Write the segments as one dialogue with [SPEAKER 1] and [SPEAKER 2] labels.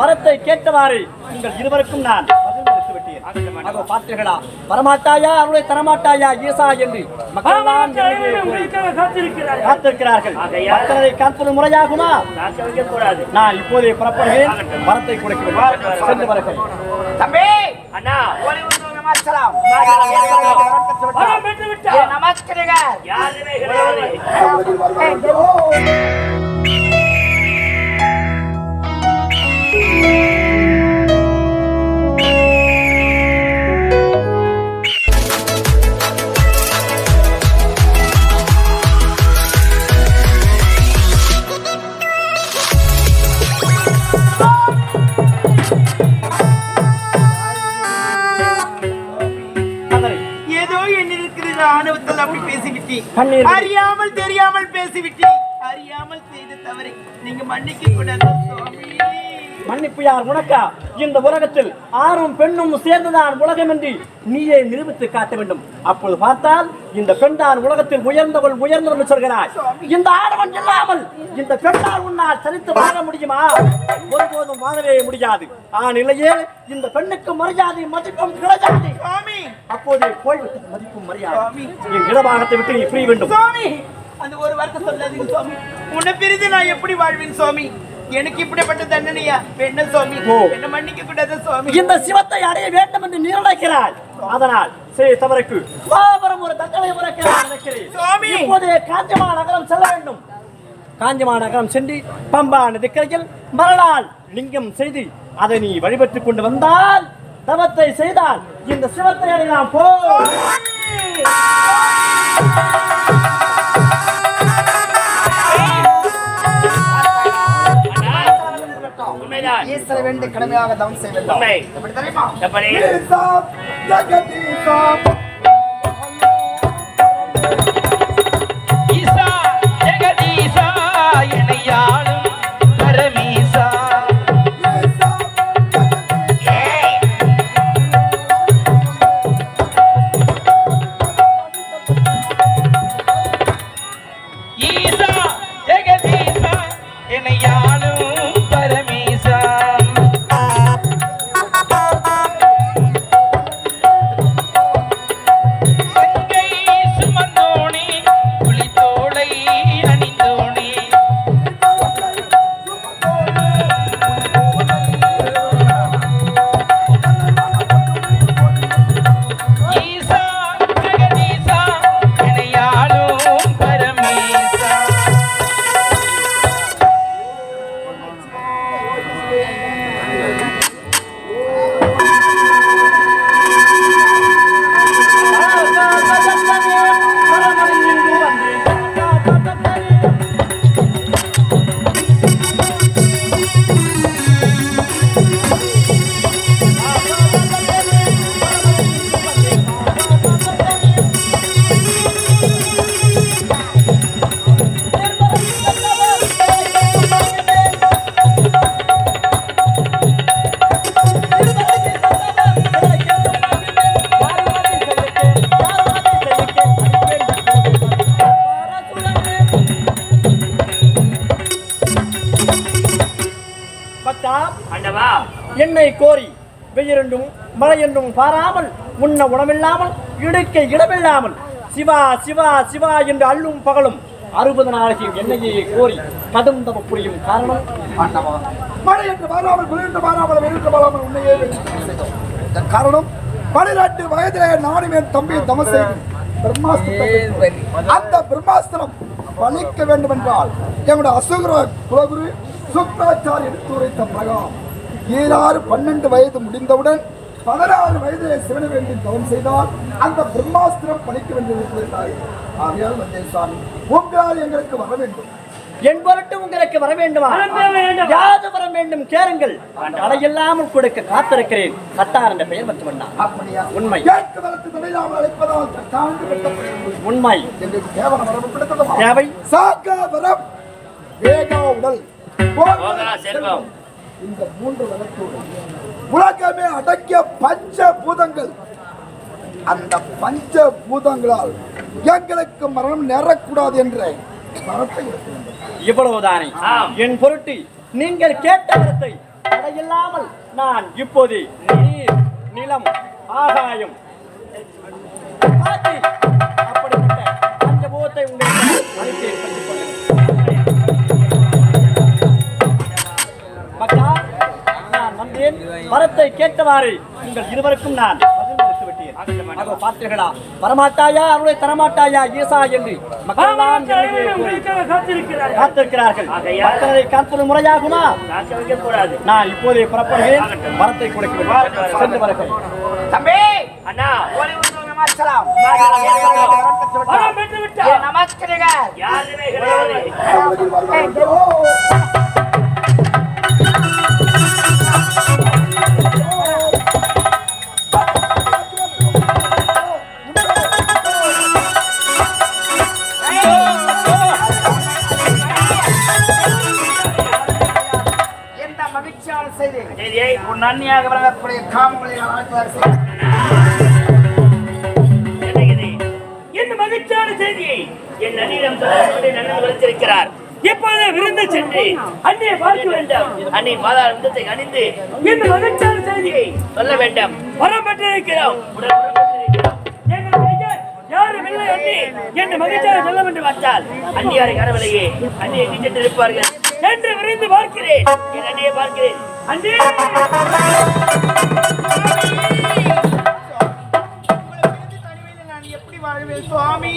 [SPEAKER 1] வரத்தை கேட்டவாறு உங்கள் இருவருக்கும் நான் பார்த்தீர்களா? வரமாட்டாயா? அருளை தரமாட்டாயா? ஈசா என்று மக்கள் காத்திருக்கிறார்கள். காப்பது முறையாகுமா? நான் இப்போதே புறப்படுகிறேன். வரத்தை கொடுக்க வேண்டும் சென்று வருகிறேன்
[SPEAKER 2] தம்பி!
[SPEAKER 3] அண்ணா. யாருமே
[SPEAKER 2] ஆணவத்தில் அப்படி பேசிவிட்டேன். அறியாமல் தெரியாமல் பேசிவிட்டேன். அறியாமல் செய்த தவறை நீங்க மன்னிக்க கூடாது
[SPEAKER 1] மன்னிப்பு யார் உனக்கா? இந்த உலகத்தில் ஆணும் பெண்ணும் சேர்ந்துதான் உலகம் என்று நீயே நிரூபித்து காட்ட வேண்டும். அப்பொழுது பார்த்தால் இந்த பெண்தான் உலகத்தில் உயர்ந்தவள் உயர்ந்தவள் சொல்கிறாய். இந்த ஆடவன் இல்லாமல் இந்த பெண்ணால் உன்னால் சரித்து வாழ முடியுமா? ஒருபோதும் வாழவே முடியாது. ஆண் இல்லையே இந்த பெண்ணுக்கு மரியாதை மதிப்பும் கிடையாது. அப்போதே போய்விட்டு மதிப்பும் மரியாதை. என் இடபாகத்தை விட்டு நீ பிரிய வேண்டும்.
[SPEAKER 2] அந்த ஒரு வார்த்தை சொல்லாதீங்க சுவாமி. உன்னை பிரிந்து நான் எப்படி வாழ்வேன் சுவாமி? எனக்கு இப்படிப்பட்ட தண்டனையா? என்ன சுவாமி. என்ன மன்னிக்க கூடாது சுவாமி.
[SPEAKER 1] இந்த சிவத்தை அடைய வேண்டும் என்று நிர்ணயிக்கிறாய் அதனால் சரி தவறுக்கு மாபெரும் ஒரு நான் நினைக்கிறேன்.
[SPEAKER 2] சுவாமி!
[SPEAKER 1] இப்போதே காஞ்சமா நகரம் செல்ல வேண்டும். காஞ்சமா நகரம் சென்று பம்பா நதிக்கரையில் மறுநாள் லிங்கம் செய்து அதை நீ வழிபட்டுக் கொண்டு வந்தால் தவத்தை செய்தால் இந்த சிவத்தை அடையலாம். போ!
[SPEAKER 3] உண்மைதான்
[SPEAKER 2] ஈஸ்வர வேண்டிய கடமையாக தவம்
[SPEAKER 3] உண்மை.
[SPEAKER 2] எப்படி தெரியுமா?
[SPEAKER 3] எப்படி?
[SPEAKER 1] என்னை கோரி வெயிரென்றும் மழை என்றும் பாராமல் உண்ண உணவில்லாமல் இடுக்க இடமில்லாமல் சிவா சிவா சிவா என்று அள்ளும் பகலும் அறுபது நாளைக்கு என்னையே கோரி கடும் தவ புரியும் காரணம்
[SPEAKER 4] ஆண்டவா மழை என்று மாறாமல் குளிர் என்று மாறாமல் வெயில் என்று மாறாமல் உன்னையே காரணம் பனிரெண்டு வயதிலே நானும் என் தம்பியும் பிரம்மாஸ்திரத்தை பெற்றோம். அந்த பிரம்மாஸ்திரம் பலிக்க வேண்டும் என்றால் எங்களுடைய அசுகுர குலகுரு சுக்ராச்சாரி எடுத்து உரைத்த பிரகாரம் ஏழாறு பன்னெண்டு வயது முடிந்தவுடன் பதினாறு வயதிலே சிவன வேண்டி தவம் செய்தால் அந்த பிரம்மாஸ்திரம் பலிக்க வேண்டும் ஆகையால் வந்தேன் சாமி உங்களால் எங்களுக்கு வர வேண்டும்.
[SPEAKER 1] என் பொருட்டு உங்களுக்கு வர வேண்டுமா? யாது வர வேண்டும். கேளுங்கள். தடையில்லாமல் கொடுக்க காத்திருக்கிறேன். கத்தார் என்ற பெயர் மட்டுமல்ல
[SPEAKER 4] அப்படியா?
[SPEAKER 1] உண்மை. உண்மை. தேவை.
[SPEAKER 4] சாக்கா வரம். வேகா உடல்.
[SPEAKER 3] போகா செல்வம்.
[SPEAKER 4] இந்த மூன்று வளத்தோடு உலகமே அடக்கிய பஞ்ச பூதங்கள் அந்த பஞ்ச பூதங்களால் எங்களுக்கு மரணம் நேரக்கூடாது என்ற மரத்தை.
[SPEAKER 1] இவ்வளவுதானே. என் பொருட்டு நீங்கள் கேட்ட வரத்தை இல்லாமல் நான் இப்போது நீர் நிலம் ஆகாயம் அப்படிப்பட்ட பஞ்சபூதத்தை உங்களுக்கு வரத்தை கேட்டவாறு உங்கள் இருவருக்கும் நான் பார்த்தீர்களா வரமாட்டாயா அருளை தரமாட்டாயா ஈசா என்று மக்கள்
[SPEAKER 5] காத்திருக்கிறார்கள்.
[SPEAKER 1] மக்களை காப்பது முறையாகுமா? நான் இப்போதே புறப்படுகிறேன். வரத்தை கொடுக்க வேண்டும். சென்று
[SPEAKER 3] தம்பி!
[SPEAKER 5] அண்ணா. யாருமே கிடையாது நன்னியாக
[SPEAKER 3] உன் விளங்கக்கூடிய காமங்களை
[SPEAKER 5] என்ன மகிழ்ச்சியான செய்தியை என் அண்ணியிடம் சொல்லி வளர்த்திருக்கிறார் இப்போது விருந்து சென்று அண்ணியை பார்க்க வேண்டாம். அன்னை மாதா அணிந்து இந்த மகிழ்ச்சியான செய்தியை சொல்ல வேண்டாம். வரம் பெற்றிருக்கிறோம். உடன் யாரும் இல்லை அண்ணி என்று மகிழ்ச்சியாக சொல்ல வேண்டும் பார்த்தால் அண்ணியாரை காணவில்லையே. அண்ணி எங்கே இருப்பார்கள் என்று விரைந்து பார்க்கிறேன். என் அண்ணியை பார்க்கிறேன்.
[SPEAKER 3] வாழ்வேன் சுவாமி?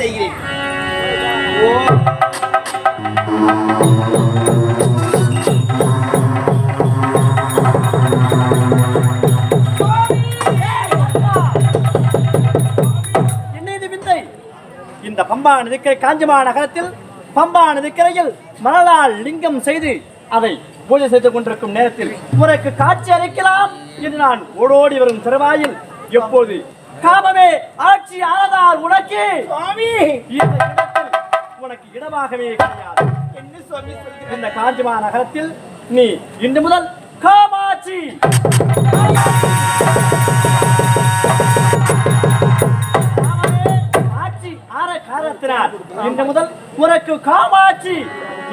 [SPEAKER 3] செய்கிறேன்.
[SPEAKER 1] என்ன இந்த பம்பா நதிக்கரை காஞ்சிமா நகரத்தில் பம்பா நதிக்கரையில் மணலால் லிங்கம் செய்து அதை பூஜை செய்து கொண்டிருக்கும் நேரத்தில் உனக்கு காட்சி அளிக்கலாம் என்று நான் ஓடோடி வரும் தருவாயில் எப்போது காமமே ஆட்சி ஆனதால் உனக்கு
[SPEAKER 3] சுவாமி!
[SPEAKER 1] உனக்கு இடமாகவே கிடையாது.
[SPEAKER 3] என்ன சுவாமி
[SPEAKER 1] இந்த காஞ்சிமா நகரத்தில் நீ இன்று முதல் காமாட்சி! ஆட்சி ஆற காரணத்தினால் இன்று முதல் உனக்கு காமாட்சி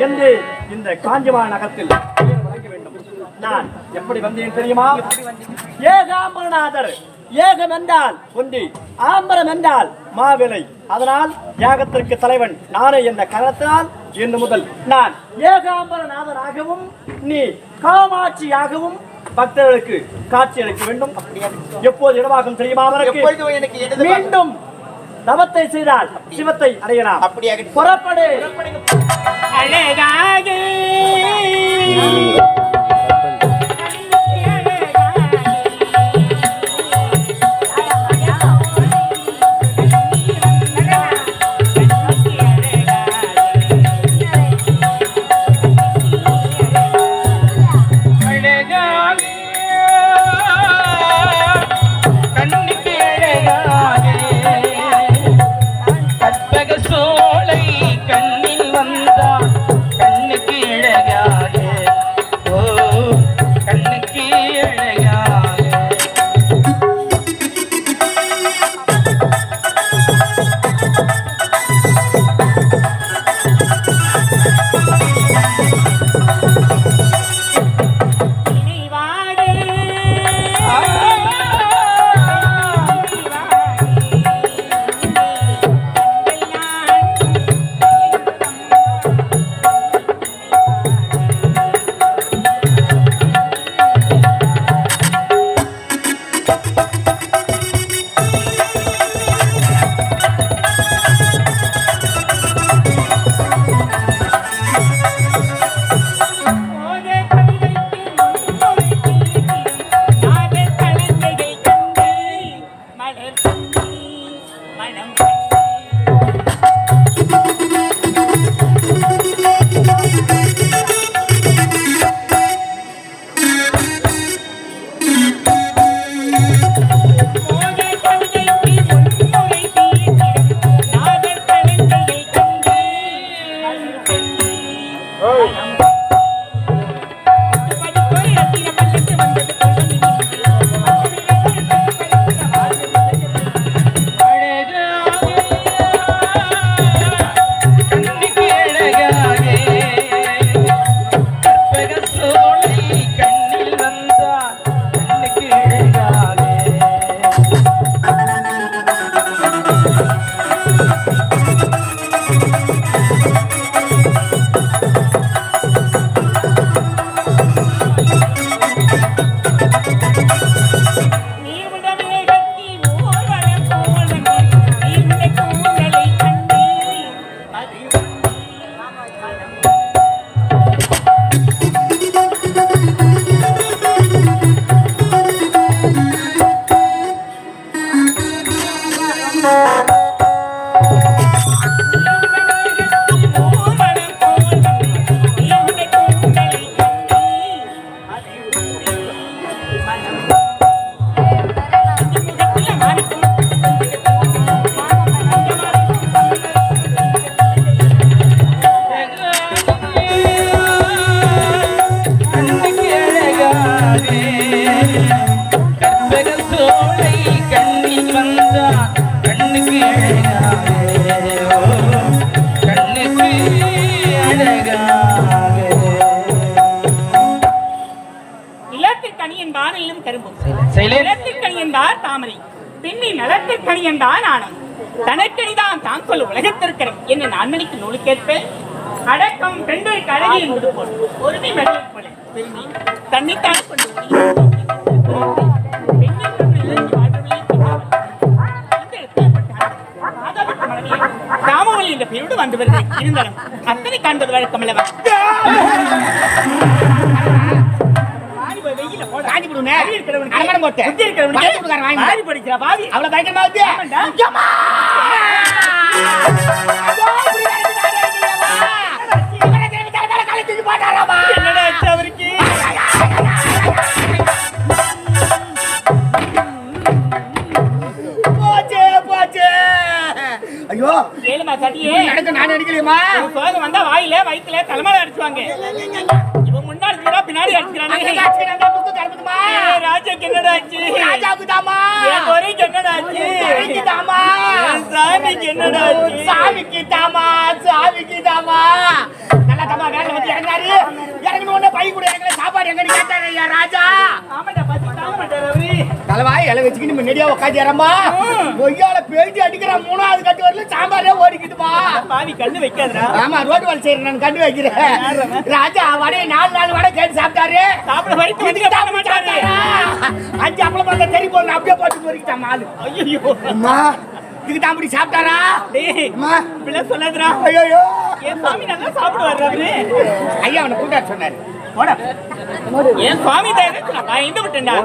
[SPEAKER 1] என்று இந்த காஞ்சிமா நகரத்தில் நான் எப்படி வந்தேன் தெரியுமா? ஏகாம்பரநாதர் ஏகம் என்றால் ஒன்றி ஆம்பரம் என்றால் மாவிலை. அதனால் யாகத்திற்கு தலைவன் நானே என்ற காரணத்தினால் இன்று முதல் நான் ஏகாம்பரநாதராகவும் நீ காமாட்சியாகவும் பக்தர்களுக்கு காட்சி அளிக்க வேண்டும். எப்போது இடமாகும் தெரியுமா அவருக்கு. மீண்டும் தவத்தை செய்தால் சிவத்தை அடையலாம். புறப்படு.
[SPEAKER 5] அழகாக. தனக்கடிதான் தான் கொள் உலகத்திற்கரம் என்ன நான்மணிக்கு நூலுக்கேற்ப அடக்கம் பெண்களுக்கு அழகி என்பது போல் ஒருமை வெள்ளை போல பெருமை தன்னைத்தான் கொண்டு ஒளியும் இருந்தாலும் அத்தனை காண்பது வழக்கம் அல்லவா இந்த இடத்தில் மாதாவிற்கு மனைவியே ராமவழி என்ற பெயரோடு வந்து வருகிறது இருந்தாலும் அத்தனை காண்பது வழக்கம் அல்லவா அவ்வளவு பயங்கரமா இருக்கு என்னடா ஆச்சு அவருக்கு போச்சே போச்சே.
[SPEAKER 4] ஐயோ
[SPEAKER 5] ஏழுமா சதியே.
[SPEAKER 3] நடக்க நான் அடிக்கலையுமா
[SPEAKER 5] ஒரு சோகம் வந்தா வாயில வயித்துல தலைமையில அடிச்சுவாங்க. இவன் முன்னாடி பின்னாடி ஏய், ராஜாக்கு என்னடா ஆச்சு? என் துரைக்கு என்னடா ஆச்சு? என் சாமிக்கு என்னடா ஆச்சு?
[SPEAKER 3] சாமிக்கு தாமா சாமிக்கு தாமா நல்ல தம்மா வேலை இறங்கினாரு. இறங்கின உடனே பை கூட இறங்கல சாப்பாடு எங்கன்னு கேட்டாரு ஐயா ராஜா.
[SPEAKER 5] ஆமாடா அவரு
[SPEAKER 6] தலைவாய் இலை வச்சுக்கிட்டு முன்னாடியே உட்காந்துறமா கொய்யால பேசி அடிக்கிற மூணாவது கட்டு வரல சாம்பாரே ஓடிக்குதுமா
[SPEAKER 5] பாவி கண்ணு வைக்காதடா.
[SPEAKER 6] ஆமா ரோடு வேலை செய்யறேன் நான் கண்டு வைக்கிறேன். ராஜா வடை நாலு நாலு வடை கேட்டு சாப்பிட்டாரு.
[SPEAKER 5] சாப்பிட வரைக்கும்
[SPEAKER 6] இதுக்கு தான் மாட்டாரு. அஞ்சு அப்பளம் பார்த்தா தெரி போடணும் அப்படியே போட்டு பொறிக்கிட்டான் மாலு.
[SPEAKER 5] ஐயோ
[SPEAKER 6] அம்மா இதுக்கு தான் அப்படி சாப்பிட்டாரா?
[SPEAKER 5] டேய்
[SPEAKER 6] அம்மா.
[SPEAKER 5] இப்படிலாம் சொல்லாதடா.
[SPEAKER 6] ஐயோ
[SPEAKER 5] என் சுவாமி நல்லா சாப்பிடுவாரு அவரு.
[SPEAKER 6] ஐயா அவனை கூட்டாரு சொன்னாரு.
[SPEAKER 5] போடா. என் சுவாமி தான் நான் பயந்து விட்டேன்டா.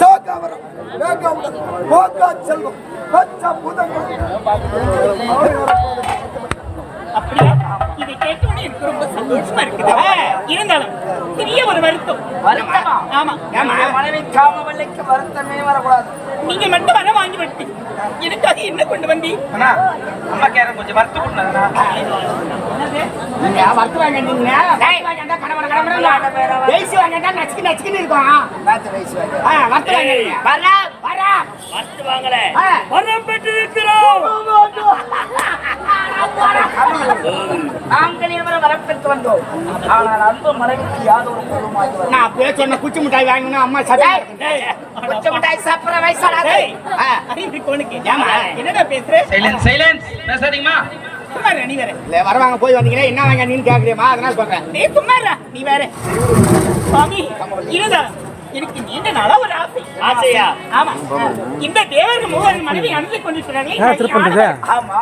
[SPEAKER 4] சிவகாமரம் வேகாவுடன் போக்கா செல்வம் பச்ச பூதங்கள்
[SPEAKER 5] அப்படியா இதை கேட்டவுடனே எனக்கு ரொம்ப சந்தோஷமா இருக்குது. இருந்தாலும் பெரிய ஒரு வருத்தம். ஆமா.
[SPEAKER 6] மனைவி காமவல்லிக்கு வருத்தமே வரக்கூடாது.
[SPEAKER 5] நீங்க மட்டும் வர வாங்கி விட்டு. எனக்காக என்ன கொண்டு வந்தி?
[SPEAKER 3] அம்மா கேரன் கொஞ்சம் வறுத்து கொடுண்ணா
[SPEAKER 6] வறுத்து வாங்கிட்டீங்க வாங்கிட்டா கடவுள கடவுள வயசு வாங்கிட்டா நச்சுக்கு நச்சுக்குன்னு இருக்கும். வறுத்து வாங்கிட்டீங்க வரா வரா
[SPEAKER 7] மத்து வாங்கல. வரம் பெற்றிருக்கிறோம்.
[SPEAKER 6] நாங்கள் இருவரும் வரப்பெற்று வந்தோம் ஆனால் அன்பு மனைவிக்கு யாதொரு பொருளுமாகி நான் சொன்ன குச்சி மிட்டாய் வாங்கணும் அம்மா சதா குச்சி மிட்டாய் சாப்பிடுற வயசாடா
[SPEAKER 5] என்னடா பேசுற
[SPEAKER 3] சைலன்ஸ் சைலன்ஸ் பேசாதீங்கம்மா.
[SPEAKER 5] சும்மா இரு, நீ வேற
[SPEAKER 6] இல்ல வரவாங்க போய் வந்தீங்களே என்ன வாங்க நீன்னு கேக்குறியமா அதனால சொல்றேன்
[SPEAKER 5] நீ சும்மா நீ வேற சுவாமி இருந்தா எனக்கு நீண்ட நாளா ஒரு ஆசை
[SPEAKER 7] ஆசையா?
[SPEAKER 5] ஆமா. இந்த தேவர்கள் மூவரின் மனைவி அணுகி கொண்டிருக்கிறார்கள்.
[SPEAKER 6] ஆமா.